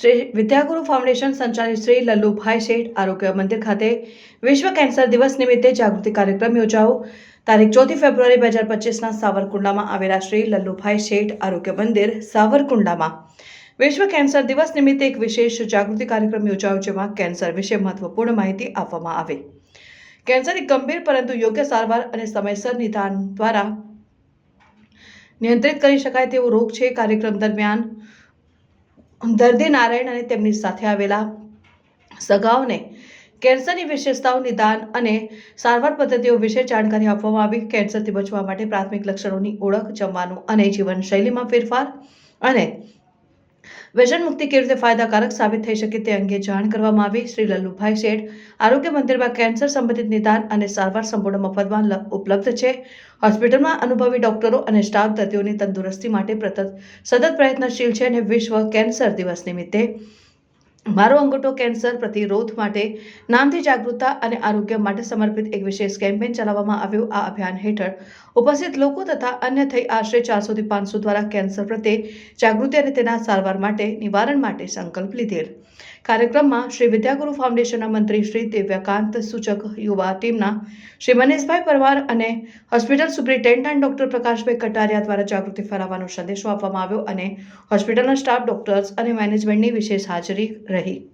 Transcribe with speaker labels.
Speaker 1: Shri વિદ્યાગુરુ foundation સંચાલિત શ્રી લલ્લુભાઈ શેઠ આરોગ્ય મંદિર ખાતે વિશ્વ કેન્સર દિવસ નિમિત્તે જાગૃતિ કાર્યક્રમ યોજાયો તારીખ ચોથી ફેબ્રુઆરી બે હજાર પચીસના સાવરકુંડલામાં આવેલા શ્રી લલ્લુભાઈ શેઠ આરોગ્ય મંદિર સાવરકુંડલામાં. વિશ્વ કેન્સર દિવસ નિમિત્તે એક વિશેષ જાગૃતિ કાર્યક્રમ યોજાયો જેમાં કેન્સર વિશે મહત્વપૂર્ણ માહિતી આપવામાં આવી. કેન્સર એક ગંભીર પરંતુ યોગ્ય સારવાર અને સમયસર નિદાન દ્વારા નિયંત્રિત કરી શકાય તેવો રોગ છે. કાર્યક્રમ દરમિયાન દર્દી નારાયણ અને તેમની સાથે આવેલા સગાઓને કેન્સરની વિશેષતાઓ નિદાન અને સારવાર પદ્ધતિઓ વિશે જાણકારી આપવામાં આવી. કેન્સરથી બચવા માટે પ્રાથમિક લક્ષણોની ઓળખ, જમવાનું અને જીવનશૈલીમાં ફેરફાર અને વ્યસન મુક્તિ કેવી રીતે ફાયદાકારક સાબિત થઈ શકે તે અંગે જાણ કરવામાં આવી. શ્રી લલ્લુભાઈ શેઠ આરોગ્ય મંદિરમાં કેન્સર સંબંધિત નિદાન અને સારવાર સંપૂર્ણ મફતમાં ઉપલબ્ધ છે. હોસ્પિટલમાં અનુભવી ડોક્ટરો અને સ્ટાફ દર્દીઓની તંદુરસ્તી માટે સતત પ્રયત્નશીલ છે અને વિશ્વ કેન્સર દિવસ નિમિત્તે મારો અંગૂઠો કેન્સર પ્રતિરોધ માટે, નામથી જાગૃતતા અને આરોગ્ય માટે સમર્પિત એક વિશેષ કેમ્પેન ચલાવવામાં આવ્યું આ અભિયાન હેઠળ. ઉપસ્થિત લોકો તથા અન્ય થઈ આશરે ચારસોથી પાંચસો દ્વારા કેન્સર પ્રત્યે જાગૃતિ અને તેના સારવાર માટે નિવારણ માટે સંકલ્પ લીધેલ. કાર્યક્રમમાં શ્રી વિદ્યાગુરુ ફાઉન્ડેશનના મંત્રી શ્રી દિવ્યકાંત સૂચક યુવા ટીમના શ્રી મનીષભાઈ પરમાર અને hospital superintendent doctor Prakashbhai Kataria દ્વારા જાગૃતિ ફેલાવવાનો સંદેશો આપવામાં આવ્યો અને હોસ્પિટલના સ્ટાફ ડોક્ટર્સ અને મેનેજમેન્ટની વિશેષ હાજરી રહી.